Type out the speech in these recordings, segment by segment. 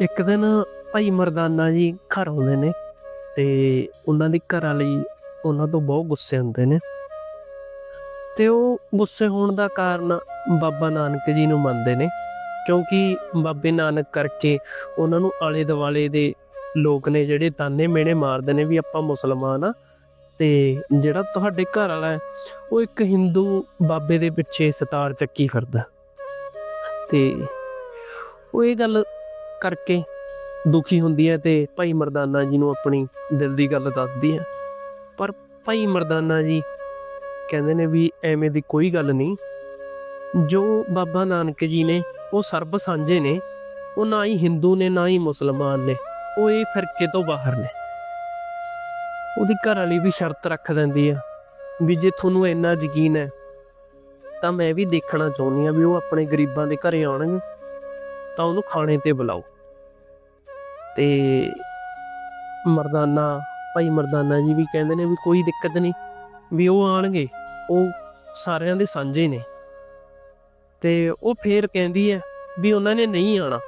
ਇੱਕ ਦਿਨ ਭਾਈ ਮਰਦਾਨਾ ਜੀ ਘਰ ਆਉਂਦੇ ਨੇ ਤੇ ਉਹਨਾਂ ਦੇ ਘਰ ਵਾਲੀ ਉਹਨਾਂ ਤੋਂ ਬਹੁਤ ਗੁੱਸੇ ਹੁੰਦੇ ਨੇ। ਤੇ ਉਹ ਗੁੱਸੇ ਹੋਣ ਦਾ ਕਾਰਨ ਬਾਬਾ ਨਾਨਕ ਜੀ ਨੂੰ ਮੰਨਦੇ ਨੇ, ਕਿਉਂਕਿ ਬਾਬੇ ਨਾਨਕ ਕਰਕੇ ਉਹਨਾਂ ਨੂੰ ਆਲੇ ਦੁਆਲੇ ਦੇ ਲੋਕ ਨੇ ਜਿਹੜੇ ਤਾਨੇ ਮੇਣੇ ਮਾਰਦੇ ਨੇ ਵੀ ਆਪਾਂ ਮੁਸਲਮਾਨ ਆ ਤੇ ਜਿਹੜਾ ਤੁਹਾਡੇ ਘਰ ਵਾਲਾ ਹੈ, ਉਹ ਇੱਕ ਹਿੰਦੂ ਬਾਬੇ ਦੇ ਪਿੱਛੇ ਸਤਾਰ ਚੱਕੀ ਫਿਰਦਾ। ਤੇ ਉਹ ਇਹ ਗੱਲ ਕਰਕੇ ਦੁਖੀ ਹੁੰਦੀ ਹੈ ਤੇ ਭਾਈ ਮਰਦਾਨਾ ਜੀ ਨੂੰ ਆਪਣੀ ਦਿਲ ਦੀ ਗੱਲ ਦੱਸਦੀ ਹੈ। ਪਰ ਭਾਈ ਮਰਦਾਨਾ ਜੀ ਕਹਿੰਦੇ ਨੇ ਵੀ ਐਵੇਂ ਦੀ ਕੋਈ ਗੱਲ ਨਹੀਂ। ਜੋ ਬਾਬਾ ਨਾਨਕ ਜੀ ਨੇ, ਉਹ ਸਰਬ ਸਾਂਝੇ ਨੇ, ਉਹ ਨਾ ਹੀ ਹਿੰਦੂ ਨੇ, ਨਾ ਹੀ ਮੁਸਲਮਾਨ ਨੇ, ਉਹ ਇਹ ਫਿਰਕੇ ਤੋਂ ਬਾਹਰ ਨੇ। ਉਹਦੀ ਘਰ ਵਾਲੀ ਵੀ ਸ਼ਰਤ ਰੱਖ ਦਿੰਦੀ ਆ ਵੀ ਜੇ ਤੁਹਾਨੂੰ ਇੰਨਾ ਯਕੀਨ ਹੈ, ਤਾਂ ਮੈਂ ਵੀ ਦੇਖਣਾ ਚਾਹੁੰਦੀ ਆ ਵੀ ਉਹ ਆਪਣੇ ਗਰੀਬਾਂ ਦੇ ਘਰੇ ਆਉਣਗੇ। ਤਾਂ ਉਹਨੂੰ ਖਾਣੇ ਤੇ ਬੁਲਾਓ। ਤੇ ਮਰਦਾਨਾ, ਭਾਈ ਮਰਦਾਨਾ ਜੀ ਵੀ ਕਹਿੰਦੇ ਨੇ ਵੀ ਕੋਈ ਦਿੱਕਤ ਨਹੀਂ, ਵੀ ਉਹ ਆਣਗੇ ਉਹ ਸਾਰਿਆਂ ਦੇ ਸਾਂਝੇ ਨੇ। ਤੇ ਉਹ ਫੇਰ ਕਹਿੰਦੀ ਹੈ ਵੀ ਉਹਨਾਂ ਨੇ ਨਹੀਂ ਆਣਾ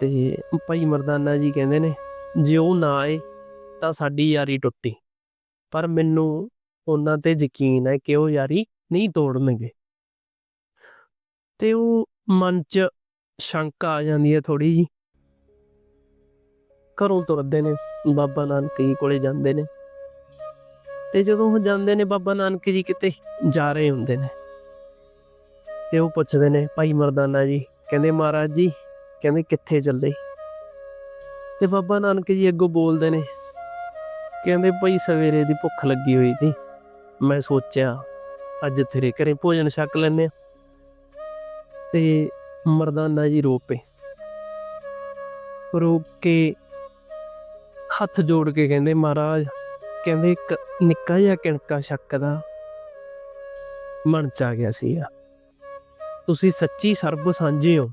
ਤੇ ਭਾਈ ਮਰਦਾਨਾ ਜੀ ਕਹਿੰਦੇ ਨੇ, ਜੇ ਉਹ ਨਾ ਆਏ ਤਾਂ ਸਾਡੀ ਯਾਰੀ ਟੁੱਟੀ। ਪਰ ਮੈਨੂੰ ਉਹਨਾਂ ਤੇ ਯਕੀਨ ਹੈ ਕਿ ਉਹ ਯਾਰੀ ਨਹੀਂ ਤੋੜਨਗੇ। ਤੇ ਉਹ ਮਨ 'ਚ ਸ਼ੰਕਾ ਆ ਜਾਂਦੀ ਹੈ ਥੋੜੀ ਜੀ ਘਰੋਂ ਤੁਰਦੇ ਨੇ, ਬਾਬਾ ਨਾਨਕ ਜੀ ਕੋਲੇ ਜਾਂਦੇ ਨੇ। ਤੇ ਜਦੋਂ ਉਹ ਜਾਂਦੇ ਨੇ, ਬਾਬਾ ਨਾਨਕ ਜੀ ਕਿਤੇ ਜਾ ਰਹੇ ਹੁੰਦੇ ਨੇ। ਤੇ ਉਹ ਪੁੱਛਦੇ ਨੇ, ਭਾਈ ਮਰਦਾਨਾ ਜੀ, ਕਹਿੰਦੇ, ਮਹਾਰਾਜ ਜੀ, ਕਹਿੰਦੇ, ਕਿੱਥੇ ਚੱਲੇ? ਤੇ ਬਾਬਾ ਨਾਨਕ ਜੀ ਅੱਗੋਂ ਬੋਲਦੇ ਨੇ, ਕਹਿੰਦੇ, ਭਾਈ ਸਵੇਰੇ ਦੀ ਭੁੱਖ ਲੱਗੀ ਹੋਈ ਸੀ। ਮੈਂ ਸੋਚਿਆ, ਅੱਜ ਤੇਰੇ ਘਰੇ ਭੋਜਨ ਛਕ ਲੈਨੇ ਆ ਤੇ ਮਰਦਾਨਾ ਜੀ ਰੋ ਪਏ ਰੋ ਕੇ ਹੱਥ ਜੋੜ ਕੇ ਕਹਿੰਦੇ, ਮਹਾਰਾਜ, ਕਹਿੰਦੇ ਇੱਕ ਨਿੱਕਾ ਜਿਹਾ ਕਿਣਕਾ ਸ਼ੱਕ ਦਾ ਮਨ ਚ ਆ ਗਿਆ ਸੀ ਤੁਸੀਂ ਸੱਚੀ ਸਰਬ ਸਾਂਝੇ ਹੋ।